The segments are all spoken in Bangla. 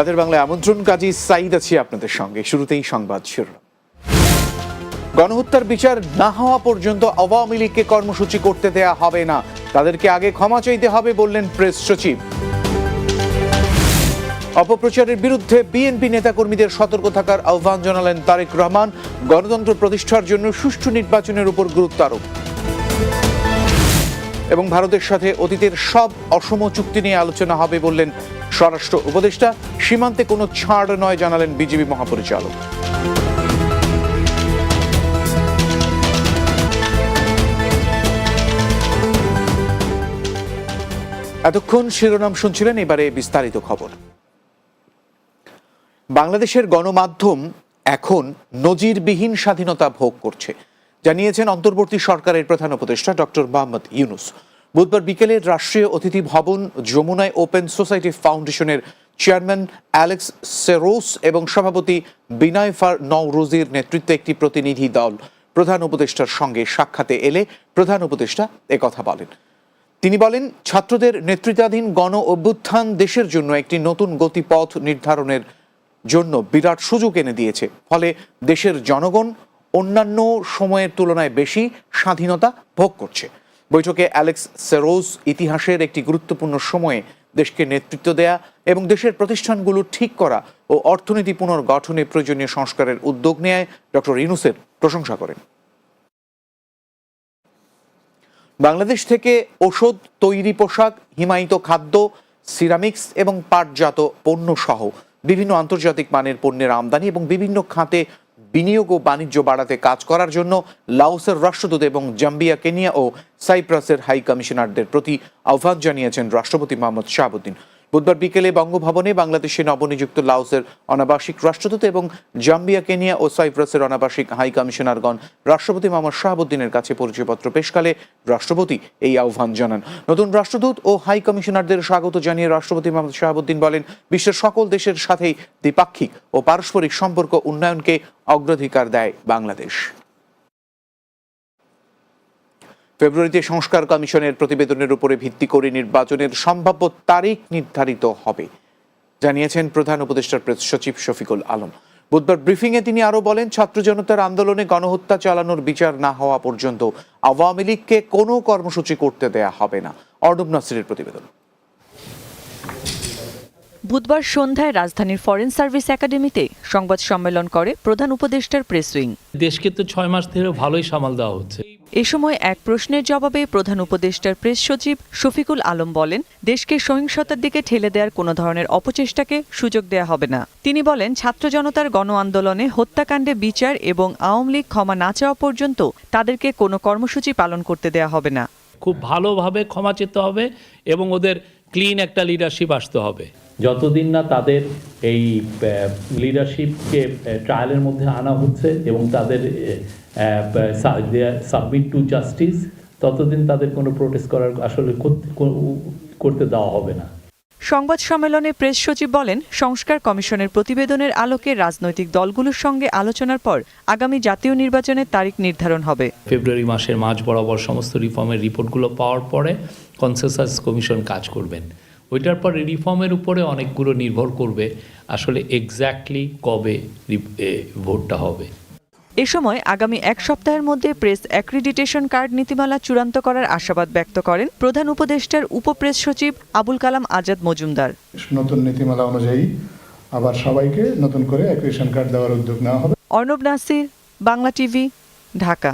রাতের বাংলায় আমন্ত্রণ, কাজী সাইদ আছি আপনাদের সঙ্গে। শুরুতেই সংবাদ শিরোনাম। গণহত্যার বিচার না হওয়া পর্যন্ত আওয়ামী লীগকে কর্মসূচি করতে দেয়া হবে না। তাদেরকে আগে ক্ষমা চাইতে হবে বললেন প্রেস সচিব। অপপ্রচারের বিরুদ্ধে বিএনপি নেতাকর্মীদের সতর্ক থাকার আহ্বান জানালেন তারেক রহমান। গণতন্ত্র প্রতিষ্ঠার জন্য সুষ্ঠু নির্বাচনের উপর গুরুত্ব আরোপ। এবং ভারতের সাথে অতীতের সব অসম চুক্তি নিয়ে আলোচনা হবে বললেন স্বরাষ্ট্র উপদেষ্টা, সীমান্তে কোনো ছাড় নয় জানালেন বিজেপি মহাপরিচালক। এতক্ষণ শিরোনাম শুনছিলেন এবারে বিস্তারিত খবর। বাংলাদেশের গণমাধ্যম এখন নজিরবিহীন স্বাধীনতা ভোগ করছে, জানিয়েছেন অন্তর্বর্তী সরকারের প্রধান উপদেষ্টা ডক্টর মোহাম্মদ ইউনুস। বুধবার বিকেলে রাষ্ট্রীয় অতিথি ভবন, যমুনায় ওপেন সোসাইটি ফাউন্ডেশনের চেয়ারম্যান অ্যালেক্স সেরোস এবং সভাপতি বিনয় ফার নওরোজির নেতৃত্বে একটি প্রতিনিধি দল প্রধান উপদেষ্টার সঙ্গে সাক্ষাতে এলে প্রধান উপদেষ্টা একথা বলেন। তিনি বলেন, ছাত্রদের নেতৃত্বাধীন গণ অভ্যুত্থান দেশের জন্য একটি নতুন গতিপথ নির্ধারণের জন্য বিরাট সুযোগ এনে দিয়েছে। ফলে দেশের জনগণ অন্যান্য সময়ের তুলনায় বেশি স্বাধীনতা ভোগ করছে। বৈঠকে অ্যালেক্স সেরোজ ইতিহাসের একটি গুরুত্বপূর্ণ সময়ে দেশকে নেতৃত্ব দেয়া এবং দেশের প্রতিষ্ঠানগুলো ঠিক করা ও অর্থনীতি পুনর্গঠনে প্রয়োজনীয় সংস্কারের উদ্যোগ নেয় ডক্টর ইনুসের প্রশংসা করেন। বাংলাদেশ থেকে ওষুধ তৈরি পোশাক, হিমায়িত খাদ্য, সিরামিক্স এবং পাটজাত পণ্য সহ বিভিন্ন আন্তর্জাতিক মানের পণ্যের আমদানি এবং বিভিন্ন খাতে বিনিয়োগ ও বাণিজ্য বাড়াতে কাজ করার জন্য লাওসের রাষ্ট্রদূত এবং জাম্বিয়া কেনিয়া ও সাইপ্রাসের হাই কমিশনারদের প্রতি আহ্বান জানিয়েছেন রাষ্ট্রপতি মোহাম্মদ শাহাবুদ্দিন। বুধবার বিকেলে বঙ্গভবনে বাংলাদেশে নবনিযুক্ত লাওসের অনাবাসিক রাষ্ট্রদূত এবং জাম্বিয়া, কেনিয়া ও সাইপ্রাসের অনাবাসিক হাই কমিশনারগণ রাষ্ট্রপতি মোহাম্মদ শাহাবুদ্দিনের কাছে পরিচয়পত্র পেশকালে রাষ্ট্রপতি এই আহ্বান জানান। নতুন রাষ্ট্রদূত ও হাই কমিশনারদের স্বাগত জানিয়ে রাষ্ট্রপতি মোহাম্মদ শাহাবুদ্দিন বলেন, বিশ্বের সকল দেশের সাথেই দ্বিপাক্ষিক ও পারস্পরিক সম্পর্ক উন্নয়নকে অগ্রাধিকার দেয় বাংলাদেশ। ফেব্রুয়ারিতে সংস্কার কমিশনের প্রতিবেদনের উপরে ভিত্তি করে নির্বাচনের সম্ভাব্য তারিখ নির্ধারিত হবে। জানিয়েছেন প্রধান উপদেষ্টার প্রেস সচিব শফিকুল আলম। বুধবার ব্রিফিংয়ে তিনি আরও বলেন ছাত্র জনতার আন্দোলনে গণহত্যা চালানোর বিচার না হওয়া পর্যন্ত আওয়ামী লীগকে কোনো কর্মসূচি করতে দেয়া হবে না। অর্ণব নাসিরের প্রতিবেদন। বুধবার সন্ধ্যায় রাজধানীর ফরেন সার্ভিস একাডেমিতে সংবাদ সম্মেলন করে প্রধান উপদেষ্টার প্রেস উইং। দেশকে তো ছয় মাস ধরে ভালোই সামাল দেওয়া হচ্ছে। এ সময় এক প্রশ্নের জবাবে প্রধান উপদেষ্টার প্রেস সচিব শফিকুল আলম বলেন, দেশকে সহিংসতার দিকে ঠেলে দেওয়ার কোনো ধরনের অপচেষ্টাকে সুযোগ দেয়া হবে না। তিনি বলেন, ছাত্র জনতার গণ আন্দোলনে হত্যাকাণ্ডে বিচার এবং আওয়ামী লীগ ক্ষমা না চাওয়া পর্যন্ত তাদেরকে কোনো কর্মসূচি পালন করতে দেয়া হবে না। খুব ভালোভাবে ক্ষমা চেতে হবে এবং ওদের ক্লিন একটা লিডারশিপ আসতে হবে। যতদিন না তাদের এই লিডারশিপকে ট্রায়ালের মধ্যে আনা হচ্ছে এবং তাদের সাবমিট টু জাস্টিস ততদিন তাদের কোনো প্রোটেস্ট করার আসলে করতে- দেওয়া হবে না। সংবাদ সম্মেলনে প্রেস সচিব বলেন, সংস্কার কমিশনের প্রতিবেদনের আলোকে রাজনৈতিক দলগুলোর সঙ্গে আলোচনার পর আগামী জাতীয় নির্বাচনের তারিখ নির্ধারণ হবে। ফেব্রুয়ারি মাসের মাঝ বরাবর সমস্ত রিফর্মের রিপোর্টগুলো পাওয়ার পরে কনসেসাস কমিশন কাজ করবেন। ওইটার পর রিফর্মের উপরে অনেকগুলো নির্ভর করবে আসলে এক্স্যাক্টলি কবে ভোটটা হবে। এ সময় আগামী এক সপ্তাহের মধ্যে প্রেস অ্যাক্রিডিটেশন কার্ড নীতিমালা চূড়ান্ত করার আশাবাদ ব্যক্ত করেন প্রধান উপদেষ্টার উপপ্রেস সচিব আবুল কালাম আজাদ মজুমদার। নতুন নীতিমালা অনুযায়ী আবার সবাইকে নতুন করে অ্যাক্রিশন কার্ড দেওয়ার উদ্যোগ নেওয়া হবে। অর্ণব নাসির বাংলা টিভি ঢাকা।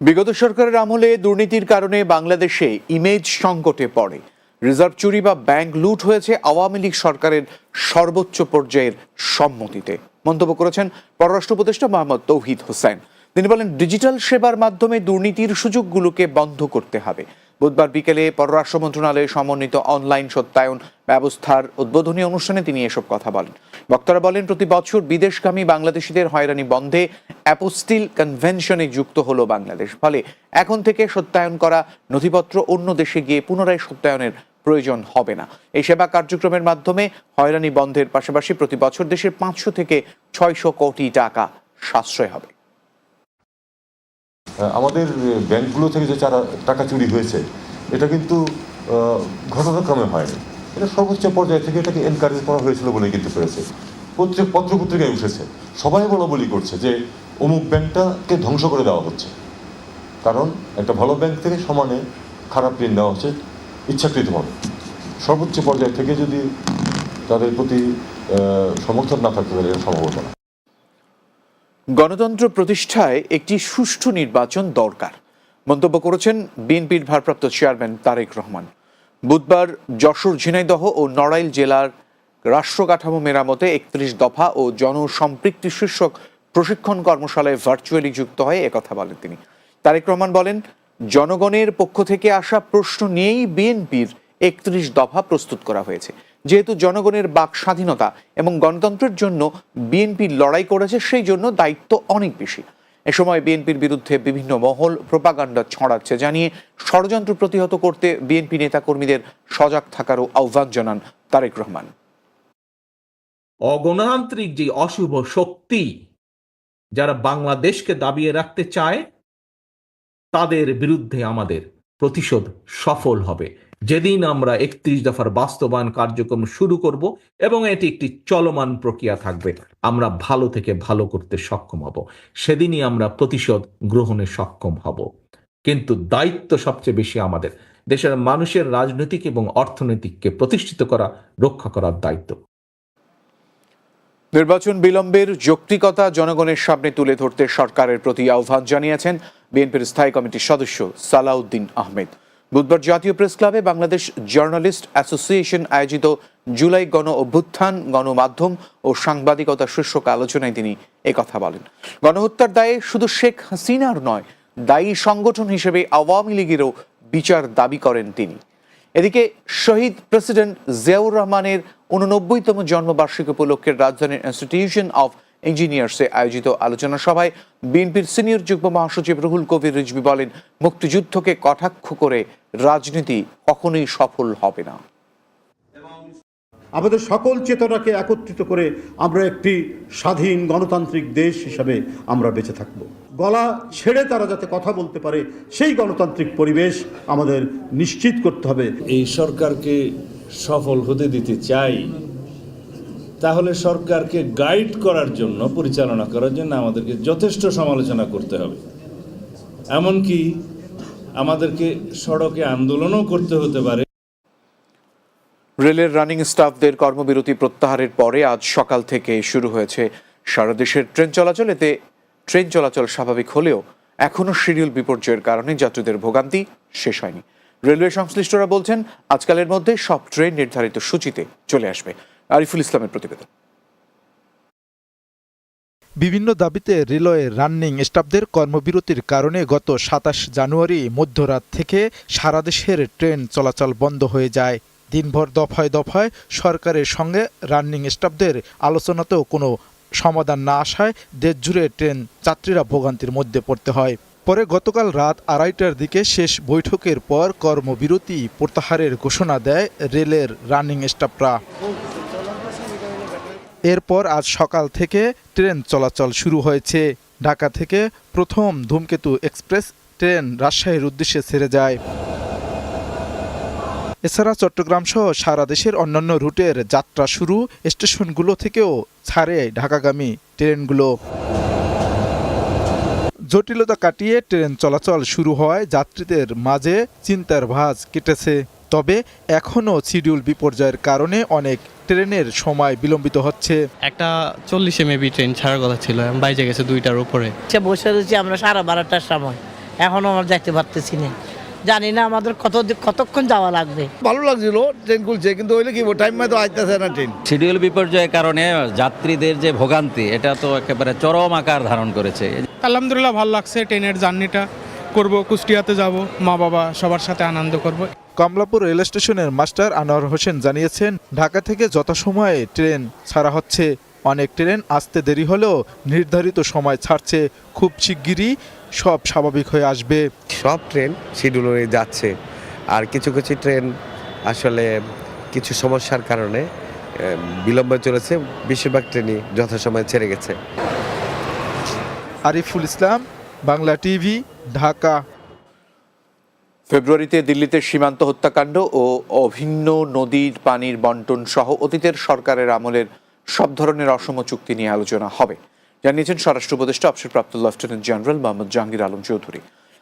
বিগত সরকারের আমলে দুর্নীতির কারণে বাংলাদেশে ইমেজ সংকটে পড়ে। রিজার্ভ চুরি বা ব্যাংক লুট হয়েছে আওয়ামী লীগ সরকারের সর্বোচ্চ পর্যায়ের সম্মতিতে। মন্তব্য করেছেন পররাষ্ট্র উপদেষ্টা মোহাম্মদ তৌহিদ হোসেন। তিনি বলেন, ডিজিটাল সেবার মাধ্যমে দুর্নীতির সুযোগগুলোকে বন্ধ করতে হবে। বুধবার বিকেলে পররাষ্ট্র মন্ত্রণালয়ে সমন্বিত অনলাইন সত্যায়ন ব্যবস্থার উদ্বোধনী অনুষ্ঠানে তিনি এসব কথা বলেন। বক্তারা বলেন, প্রতি বছর বিদেশগামী বাংলাদেশিদের হয়রানি বন্ধে অ্যাপোস্টিল কনভেনশনে যুক্ত হলো বাংলাদেশ। ফলে এখন থেকে সত্যায়ন করা নথিপত্র অন্য দেশে গিয়ে পুনরায় সত্যায়নের প্রয়োজন হবে না। এই সেবা কার্যক্রমের মাধ্যমে হয়রানি বন্ধের পাশাপাশি প্রতি বছর দেশের পাঁচশো থেকে ছয়শো কোটি টাকা সাশ্রয় হবে। আমাদের ব্যাংকগুলো থেকে যে টাকা চুরি হয়েছে, এটা কিন্তু ঘটনাক্রমে হয়নি। এটা সর্বোচ্চ পর্যায় থেকে এটাকে এনকারেজ করা হয়েছিল বলে কিন্তু পেরেছে পত্রিক পত্রপত্রিকায় উঠেছে। সবাই বলা বলি করছে যে অমুক ব্যাংকটাকে ধ্বংস করে দেওয়া হচ্ছে। কারণ একটা ভালো ব্যাংক থেকে সমানে খারাপ ঋণ দেওয়া হচ্ছে। ইচ্ছাকৃতভাবে। সর্বোচ্চ পর্যায় থেকে যদি তাদের প্রতি সমর্থন না থাকতে পারে, এটা না। গণতন্ত্র প্রতিষ্ঠায় একটি সুষ্ঠু নির্বাচন দরকার। মন্তব্য করেছেন বিএনপির ভারপ্রাপ্ত চেয়ারম্যান তারেক রহমান। বুধবার যশোর ঝিনাইদহ ও নড়াইল জেলার রাষ্ট্রকাঠামো মেরামতে একত্রিশ দফা ও জনসম্পৃক্তি শীর্ষক প্রশিক্ষণ কর্মশালায় ভার্চুয়ালি যুক্ত হয়ে একথা বলেন তিনি। তারেক রহমান বলেন জনগণের পক্ষ থেকে আসা প্রশ্ন নিয়েই বিএনপির একত্রিশ দফা প্রস্তুত করা হয়েছে। যেহেতু জনগণের বাক স্বাধীনতা এবং গণতন্ত্রের জন্য বিএনপি লড়াই করেছে, সেই জন্য দায়িত্ব অনেক বেশি। এ সময় বিএনপির বিরুদ্ধে বিভিন্ন মহল প্রোপাগান্ডা ছড়াচ্ছে জানিয়ে ষড়যন্ত্র প্রতিহত করতে বিএনপি নেতাকর্মীদের সজাগ থাকারও আহ্বান জানান তারেক রহমান। অগণতান্ত্রিক যে অশুভ শক্তি যারা বাংলাদেশকে দাবিয়ে রাখতে চায় তাদের বিরুদ্ধে আমাদের প্রতিশোধ সফল হবে। যেদিন আমরা একত্রিশ দফার বাস্তবায়ন কার্যক্রম শুরু করব এবং এটি একটি চলমান প্রক্রিয়া থাকবে, আমরা ভালো থেকে ভালো করতে সক্ষম হব। সেদিনই আমরা প্রতিশোধ গ্রহণে সক্ষম হব। কিন্তু দায়িত্ব সবচেয়ে বেশি আমাদের। দেশের মানুষের রাজনৈতিক এবং অর্থনৈতিককে প্রতিষ্ঠিত করা, রক্ষা করার দায়িত্ব। নির্বাচন বিলম্বের যৌক্তিকতা জনগণের সামনে তুলে ধরতে সরকারের প্রতি আহ্বান জানিয়েছেন বিএনপির স্থায়ী কমিটির সদস্য সালাউদ্দিন আহমেদ। বুধবার জাতীয় প্রেস ক্লাবে বাংলাদেশ জার্নালিস্ট অ্যাসোসিয়েশন আয়োজিত জুলাই গণ অভ্যুত্থান, গণমাধ্যম ও সাংবাদিকতা শীর্ষক আলোচনায় তিনি একথা বলেন। গণহত্যার দায়ে শুধু শেখ হাসিনার নয়, দায়ী সংগঠন হিসেবে আওয়ামী লীগেরও বিচার দাবি করেন তিনি। এদিকে শহীদ প্রেসিডেন্ট জিয়াউর রহমানের উননব্বইতম জন্মবার্ষিকী উপলক্ষে রাজধানীর ইনস্টিটিউশন অফ ইঞ্জিনিয়ার্সে আয়োজিত আলোচনা সভায় বিএনপির সিনিয়র যুগ্ম মহাসচিব রুহুল কবির রিজভি বলেন মুক্তিযুদ্ধকে কটাক্ষ করে রাজনীতি কখনোই সফল হবে না। আমাদের সকল চেতনাকে একত্রিত করে আমরা একটি স্বাধীন গণতান্ত্রিক দেশ হিসাবে আমরা বেঁচে থাকব। গলা ছেড়ে তারা যাতে কথা বলতে পারে সেই গণতান্ত্রিক পরিবেশ আমাদের নিশ্চিত করতে হবে। এই সরকারকে সফল হতে দিতে চাই। তাহলে সরকারকে গাইড করার জন্য, পরিচালনা করার জন্য আমাদেরকে যথেষ্ট সমালোচনা করতে হবে। এমনকি আমাদেরকে সড়কে আন্দোলনও করতে হতে পারে। রেলের রানিং স্টাফদের কর্মবিরতি প্রত্যাহারের পরে আজ সকাল থেকে শুরু হয়েছে সারা দেশের ট্রেন চলাচল। এতে ট্রেন চলাচল স্বাভাবিক হলেও এখনও শিডিউল বিপর্যয়ের কারণে যাত্রীদের ভোগান্তি শেষ হয়নি। রেলওয়ে সংশ্লিষ্টরা বলছেন, আজকালের মধ্যে সব ট্রেন নির্ধারিত সূচিতে চলে আসবে। আরিফুল ইসলামের প্রতিবেদন। বিভিন্ন দাবিতে রেলওয়ে রানিং স্টাফদের কর্মবিরতির কারণে গত সাতাশ জানুয়ারি মধ্যরাত থেকে সারা দেশের ট্রেন চলাচল বন্ধ হয়ে যায়। দিনভর দফায় দফায় সরকারের সঙ্গে রানিং স্টাফদের আলোচনাতেও কোনো সমাধান না আসায় দেশ জুড়ে ট্রেন যাত্রীরা ভোগান্তির মধ্যে পড়তে হয়। পরে গতকাল রাত আড়াইটার দিকে শেষ বৈঠকের পর কর্মবিরতি প্রত্যাহারের ঘোষণা দেয় রেলের রানিং স্টাফরা। এরপর আজ সকাল থেকে ট্রেন চলাচল শুরু হয়েছে। ঢাকা থেকে প্রথম ধূমকেতু এক্সপ্রেস ট্রেন রাজশাহীর উদ্দেশ্যে ছেড়ে যায়। এছাড়া চট্টগ্রাম সহ সারা দেশের অন্যান্য রুটের যাত্রা শুরু স্টেশনগুলো থেকেও ছাড়ে ঢাকাগামী ট্রেনগুলো। জটিলতা কাটিয়ে ট্রেন চলাচল শুরু হওয়ায় যাত্রীদের মাঝে চিন্তার ভাঁজ কেটেছে। তবে এখনও শিডিউল বিপর্যয়ের কারণে অনেক ট্রেনের সময় বিলম্বিত হচ্ছে। একটা চল্লিশে মেবি ট্রেন ছাড়ার কথা ছিল বাইজে গেছে দুইটার উপরে। সে বসে রয়েছি আমরা সাড়ে বারোটার সময়। এখনও আমরা যাইতে পারতেছি না। জানি না আমাদের কত কতক্ষণ যাওয়া লাগবে। ভালো লাগছিল ট্রেন খুলছে কিন্তু হইলে কি টাইম মতো আসতেছে না ট্রেন শিডিউল বিপর্যয়ের কারণে যাত্রীদের যে ভোগান্তি এটা তো একেবারে চরম আকার ধারণ করেছে। আলহামদুলিল্লাহ ভালো লাগছে ট্রেনের জার্নিটা করব কুষ্টিয়াতে যাব মা বাবা সবার সাথে আনন্দ করব। কমলাপুর রেল স্টেশনের মাস্টার আনোয়ার হোসেন জানিয়েছেন ঢাকা থেকে যথাসময়ে ট্রেন ছাড়া হচ্ছে। অনেক ট্রেন আসতে দেরি হলেও নির্ধারিত সময় ছাড়ছে খুব শিগগিরই সব স্বাভাবিক হয়ে আসবে। সব ট্রেন শিডিউল হয়ে যাচ্ছে। আর কিছু কিছু ট্রেন আসলে কিছু সমস্যার কারণে বিলম্বে চলেছে বেশিরভাগ ট্রেনই যথাসময়ে ছেড়ে গেছে। আরিফুল ইসলাম বাংলা টিভি ঢাকা। ফেব্রুয়ারিতে দিল্লিতে সীমান্ত হত্যাকাণ্ড ও অভিন্ন নদীর পানির বন্টন সহ অতীতের সরকারের আমলের সব ধরনের অসম চুক্তি নিয়ে আলোচনা হবে। জানিয়েছেন স্বরাষ্ট্র উপদেষ্টা, অবসরপ্রাপ্ত লেফটেন্যান্ট জেনারেল মোহাম্মদ জাহাঙ্গীর আলম চৌধুরী।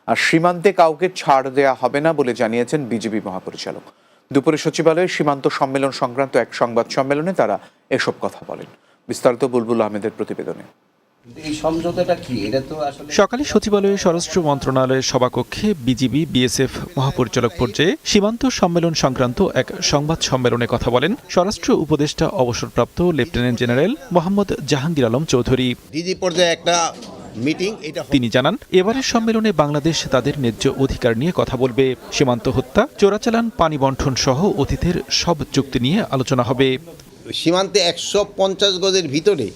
আর সীমান্তে কাউকে ছাড় দেয়া হবে না বলে জানিয়েছেন বিজেপি মহাপরিচালক। দুপুরে সচিবালয়ে সীমান্ত সম্মেলন সংক্রান্ত এক সংবাদ সম্মেলনে তারা এসব কথা বলেন। বিস্তারিত বুলবুল আহমেদের প্রতিবেদনে। এই সমঝোতাটা কি? এটা তো আসলে সকালে সচিবালয়ে স্বরাষ্ট্র মন্ত্রণালয়ের সভাকক্ষে বিজিবি বিএসএফ মহাপরিচালক পর্যায়ে সীমান্ত সম্মেলন সংক্রান্ত এক সংবাদ সম্মেলনে কথা বলেন স্বরাষ্ট্র উপদেষ্টা অবসরপ্রাপ্ত lieutenant general Mohammad Jahangir Alam Chowdhury. DG পর্যায়ে একটা মিটিং এটা তিনি জানান এবারের সম্মেলনে বাংলাদেশ তাদের ন্যায্য অধিকার নিয়ে কথা বলবে। সীমান্ত হত্যা চোরাচালান পানি বন্টন সহ অতীতের সব চুক্তি নিয়ে আলোচনা হবে। সীমান্তে একশো পঞ্চাশ গজের ভিতরে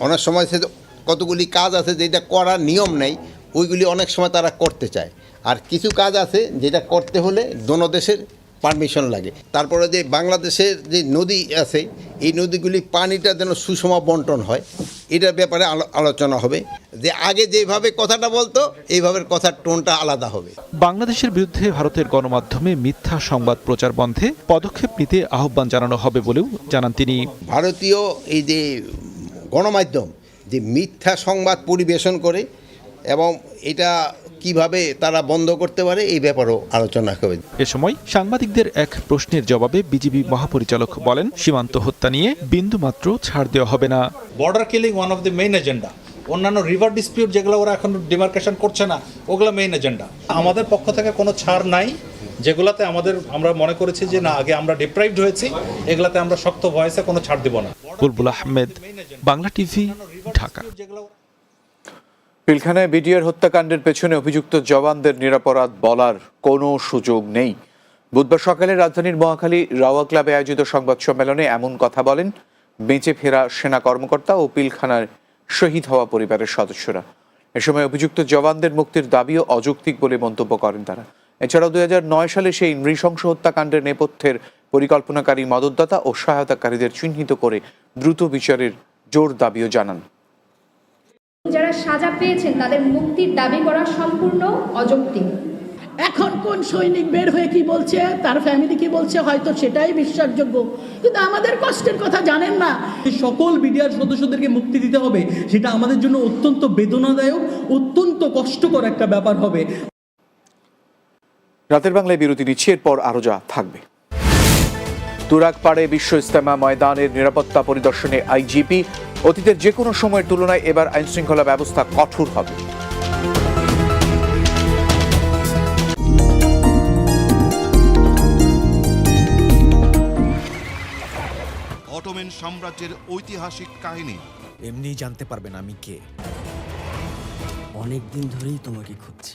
অনেক সময় সে কতগুলি কাজ আছে যেটা করার নিয়ম নেই ওইগুলি অনেক সময় তারা করতে চায়। আর কিছু কাজ আছে যেটা করতে হলে দোনো দেশের পারমিশন লাগে। তারপরে যে বাংলাদেশের যে নদী আছে এই নদীগুলি পানিটা যেন সুষম বন্টন হয় এটার ব্যাপারে আলো- আলোচনা হবে। যে আগে যেভাবে কথাটা বলতো এইভাবে কথার টোনটা আলাদা হবে। বাংলাদেশের বিরুদ্ধে ভারতের গণমাধ্যমে মিথ্যা সংবাদ প্রচার বন্ধে পদক্ষেপ নিতে আহ্বান জানানো হবে বলেও জানান তিনি। ভারতীয় এই যে গণমাধ্যম যে মিথ্যা সংবাদ পরিবেশন করে এবং এটা কীভাবে তারা বন্ধ করতে পারে এই ব্যাপারেও আলোচনা হবে। এ সময় সাংবাদিকদের এক প্রশ্নের জবাবে বিজিবি মহাপরিচালক বলেন সীমান্ত হত্যা নিয়ে বিন্দুমাত্র ছাড় দেওয়া হবে না। Border killing one of the main agenda অন্যান্য রিভার ডিসপিউট যেগুলো ওরা এখন ডিমার্কেশন করছে না ওগুলো মেইন এজেন্ডা আমাদের পক্ষ থেকে কোনো ছাড় নাই। যেগুলাতে আমাদের আমরা মনে করেছি যে না আগে আমরা ডিপ্রাইভড হয়েছি এগুলাতে আমরা শক্ত ভয়েসে কোনো ছাড় দিব না। বুলবুল আহমেদ বাংলা টিভি ঢাকা। পিলখানায় বিডিআর হত্যাকাণ্ডের পেছনে অভিযুক্ত জওয়ানদের নিরাপরাধ বলার কোনো সুযোগ নেই। বুধবার সকালে রাজধানীর মহাখালী রাওয়া ক্লাবে আয়োজিত সংবাদ সম্মেলনে এমন কথা বলেন বেঁচে ফেরা সেনা কর্মকর্তা ও পিলখানার শহীদ হওয়া পরিবারের সদস্যরা। এ সময় অভিযুক্ত জওয়ানদের মুক্তির দাবিও অযৌক্তিক বলে মন্তব্য করেন তারা। এছাড়াও দুই হাজার নয় সালে সেই নৃশংস হত্যাকাণ্ডের নেপথ্যের পরিকল্পনাকারী মদতদাতা ও সহায়তাকারীদের চিহ্নিত করে দ্রুত বিচারের জোর দাবিও জানান। যারা সাজা পেয়েছেন তাদের মুক্তির দাবি করা সম্পূর্ণ অযৌক্তিক এখন কোন সৈনিক বের হয়ে কি বলছে তার ফ্যামিলি কি বলছে হয়তো সেটাই বিশ্বাসযোগ্য। কিন্তু আমাদের কষ্টের কথা জানেন না। সকল বিডিআর সদস্যদেরকে মুক্তি দিতে হবে সেটা আমাদের জন্য অত্যন্ত বেদনাদায়ক অত্যন্ত কষ্টকর একটা ব্যাপার হবে। রাতের বাংলায় বিরতি নিচ্ছি এরপর আরও যা থাকবে। তুরাক পাড়ে বিশ্ব ইস্তেমা ময়দানের নিরাপত্তা পরিদর্শনে আইজিপি অতীতের যে কোনো সময়ের তুলনায় এবার আইনশৃঙ্খলা ব্যবস্থা কঠোর হবে। অটোমেন সাম্রাজ্যের ঐতিহাসিক কাহিনী। এমনি জানতে পারবেন আমি কে। অনেক দিন ধরেই তোমাকে খুঁজছি।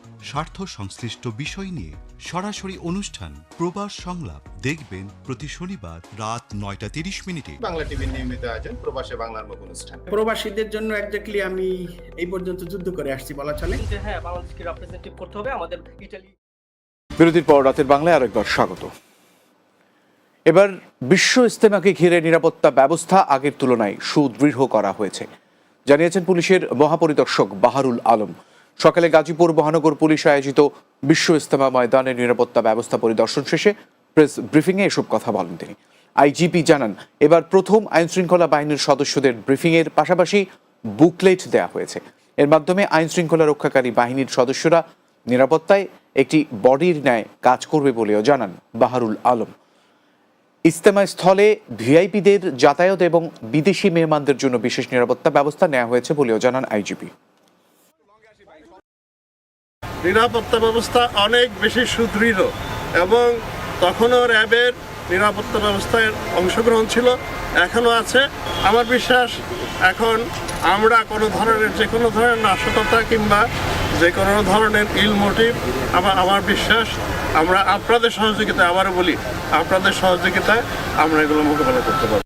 স্বার্থ সংশ্লিষ্ট বিষয় নিয়ে সরাসরি অনুষ্ঠান প্রবাস সংলাপ দেখবেন প্রতি শনিবার রাত নয়টা তিরিশ মিনিটে। বাংলা টিভির নিয়মিত আয়োজন প্রবাসে বাংলার মুখ অনুষ্ঠান। প্রবাসীদের জন্য একজাক্টলি আমি এই পর্যন্ত যুদ্ধ করে আসছি বলা চলে। হ্যাঁ বাংলাদেশকে রিপ্রেজেন্টেটিভ করতে হবে আমাদের ইটালি বিরতির পর রাতের বাংলায় আরেকবার স্বাগত। এবার বিশ্ব ইস্তেমাকে ঘিরে নিরাপত্তা ব্যবস্থা আগের তুলনায় সুদৃঢ় করা হয়েছে জানিয়েছেন পুলিশের মহাপরিদর্শক বাহারুল আলম। সকালে গাজীপুর, মহানগর পুলিশ আয়োজিত বিশ্ব ইস্তেমা ময়দানের নিরাপত্তা ব্যবস্থা পরিদর্শন শেষে প্রেস ব্রিফিংয়ে এসব কথা বলেন তিনি। আইজিপি জানান, এবার প্রথম আইনশৃঙ্খলা বাহিনীর সদস্যদের ব্রিফিংয়ের পাশাপাশি বুকলেট দেওয়া হয়েছে। এর মাধ্যমে আইনশৃঙ্খলা রক্ষাকারী বাহিনীর সদস্যরা নিরাপত্তায় একটি বডির ন্যায় কাজ করবে বলেও জানান বাহারুল আলম। ইস্তেমা স্থলে ভিআইপিদের যাতায়াত এবং বিদেশি মেহমানদের জন্য বিশেষ নিরাপত্তা ব্যবস্থা নেওয়া হয়েছে বলেও জানান আইজিপি। নিরাপত্তা ব্যবস্থা অনেক বেশি সুদৃঢ় এবং তখনও র্যাবের নিরাপত্তা ব্যবস্থায় অংশগ্রহণ ছিল, এখনও আছে। আমার বিশ্বাস, এখন আমরা কোনো ধরনের, যে কোনো ধরনের নাশকতা কিংবা যে কোনো ধরনের ইল মোটিভ আমার আমার বিশ্বাস, আমরা আপনাদের সহযোগিতায়, আবারও বলি, আপনাদের সহযোগিতায় আমরা এগুলো মোকাবেলা করতে পারব।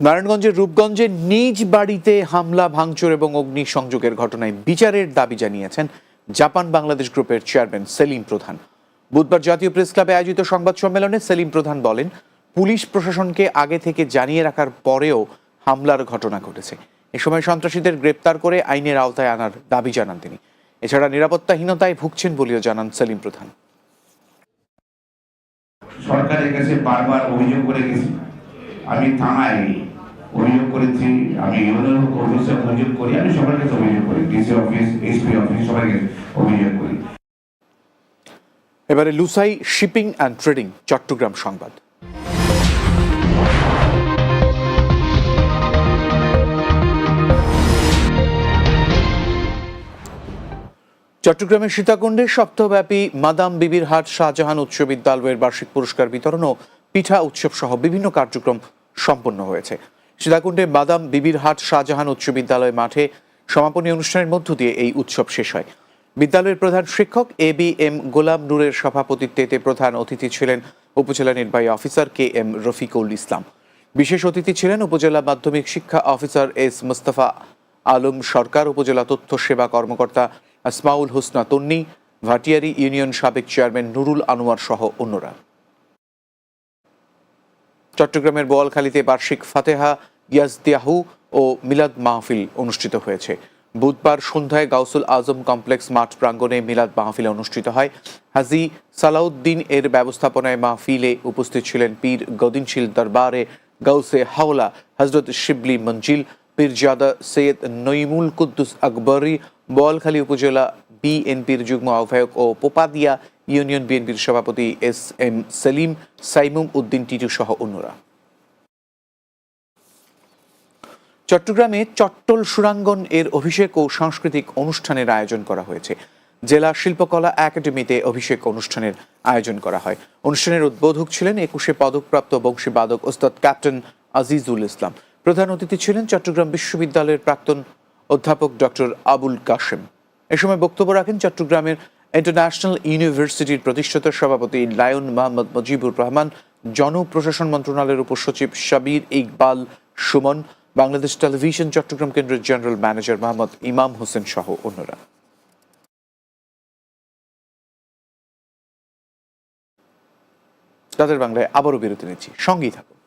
নারায়ণগঞ্জের রূপগঞ্জে নিজ বাড়িতে হামলা, ভাঙচুর এবং অগ্নিসংযোগের ঘটনায় বিচারের দাবি জানিয়েছেন জাপান বাংলাদেশ গ্রুপের চেয়ারম্যান সেলিম প্রধান। বুধবার জাতীয় প্রেস ক্লাবে আয়োজিত সংবাদ সম্মেলনে সেলিম প্রধান বলেন, পুলিশ প্রশাসনকে আগে থেকে জানিয়ে রাখার পরেও হামলার ঘটনা ঘটেছে। এ সময় সন্ত্রাসীদের গ্রেপ্তার করে আইনের আওতায় আনার দাবি জানান তিনি। এছাড়া নিরাপত্তাহীনতায় ভুগছেন বলেও জানান সেলিম প্রধান। সরকারের কাছে বারবার অভিযোগ করে গেছি। আমি থানায় অভিযোগ করেছি, আমি ইউনিয়ন অফিসে অভিযোগ করি, আমি সবার কাছে অভিযোগ করি ডিসি অফিস এসপি অফিস সবার কাছে অভিযোগ করি। এবারে Lushai shipping and trading, Chattogram সংবাদ। চট্টগ্রামের সীতাকুণ্ডে সপ্তাহব্যাপী মাদাম বিবির হাট শাহজাহান উচ্চ বিদ্যালয়ের বার্ষিক পুরস্কার বিতরণ ও পিঠা উৎসব সহ বিভিন্ন কার্যক্রম সম্পন্ন হয়েছে। সীতাকুণ্ডে বাদাম বিবির হাট শাহজাহান উচ্চ বিদ্যালয় মাঠে সমাপনী অনুষ্ঠানের মধ্য দিয়ে এই উৎসব শেষ হয়। বিদ্যালয়ের প্রধান শিক্ষক এ বি এম গোলাম নূরের সভাপতিত্বে প্রধান অতিথি ছিলেন উপজেলা নির্বাহী officer K M Rafiqul Islam. বিশেষ অতিথি ছিলেন উপজেলা মাধ্যমিক শিক্ষা অফিসার এস মোস্তফা আলম সরকার, উপজেলা তথ্য সেবা কর্মকর্তা আসমাউল হোসনা তন্নি, ভাটিয়ারি ইউনিয়ন সাবেক চেয়ারম্যান নুরুল আনোয়ার সহ অন্যরা। চট্টগ্রামের বোয়ালখালীতে বার্ষিক ফাতেহা ইয়াজদিয়াহু ও মিলাদ মাহফিল অনুষ্ঠিত হয়েছে। বুধবার সন্ধ্যায় গাউসুল আজম কমপ্লেক্স মাঠ প্রাঙ্গণে মিলাদ মাহফিল অনুষ্ঠিত হয়। হাজি সালাউদ্দিন এর ব্যবস্থাপনায় মাহফিলে উপস্থিত ছিলেন পীর গদিনশীল দরবারে গাউসে হাওলা হজরত শিবলি মঞ্জিল পীরজাদা সৈয়দ নইমুল কুদ্দুস আকবরী বোয়ালখালী উপজেলা বিএনপির যুগ্ম আহ্বায়ক ও পোপাদিয়া ইউনিয়ন বিএনপির সভাপতি এস এম সেলিম, সাইমুম উদ্দিন, টিটু সহ অন্যরা। চট্টগ্রামে চট্টল সুরাঙ্গন এর অভিষেক ও সাংস্কৃতিক অনুষ্ঠানের আয়োজন করা হয়েছে। জেলা শিল্পকলা একাডেমিতে অভিষেক অনুষ্ঠানের আয়োজন করা হয়। অনুষ্ঠানের উদ্বোধক ছিলেন একুশে পদকপ্রাপ্ত বংশীবাদক ওস্তাদ ক্যাপ্টেন আজিজুল ইসলাম। প্রধান অতিথি ছিলেন চট্টগ্রাম বিশ্ববিদ্যালয়ের প্রাক্তন অধ্যাপক ডক্টর আবুল কাশেম। এ সময় বক্তব্য রাখেন চট্টগ্রামের ইন্টারন্যাশনাল ইউনিভার্সিটির প্রতিষ্ঠাতা সভাপতি লায়ন মোহাম্মদ মুজিবুর রহমান, জনপ্রশাসন মন্ত্রণালয়ের উপসচিব শাবির ইকবাল সুমন, বাংলাদেশ টেলিভিশন, চট্টগ্রাম কেন্দ্রের জেনারেল ম্যানেজার মোহাম্মদ ইমাম হোসেন সহ অন্যরা। তাদের বাংলায় আবারও বিরতি নিচ্ছি। সঙ্গেই থাকুন।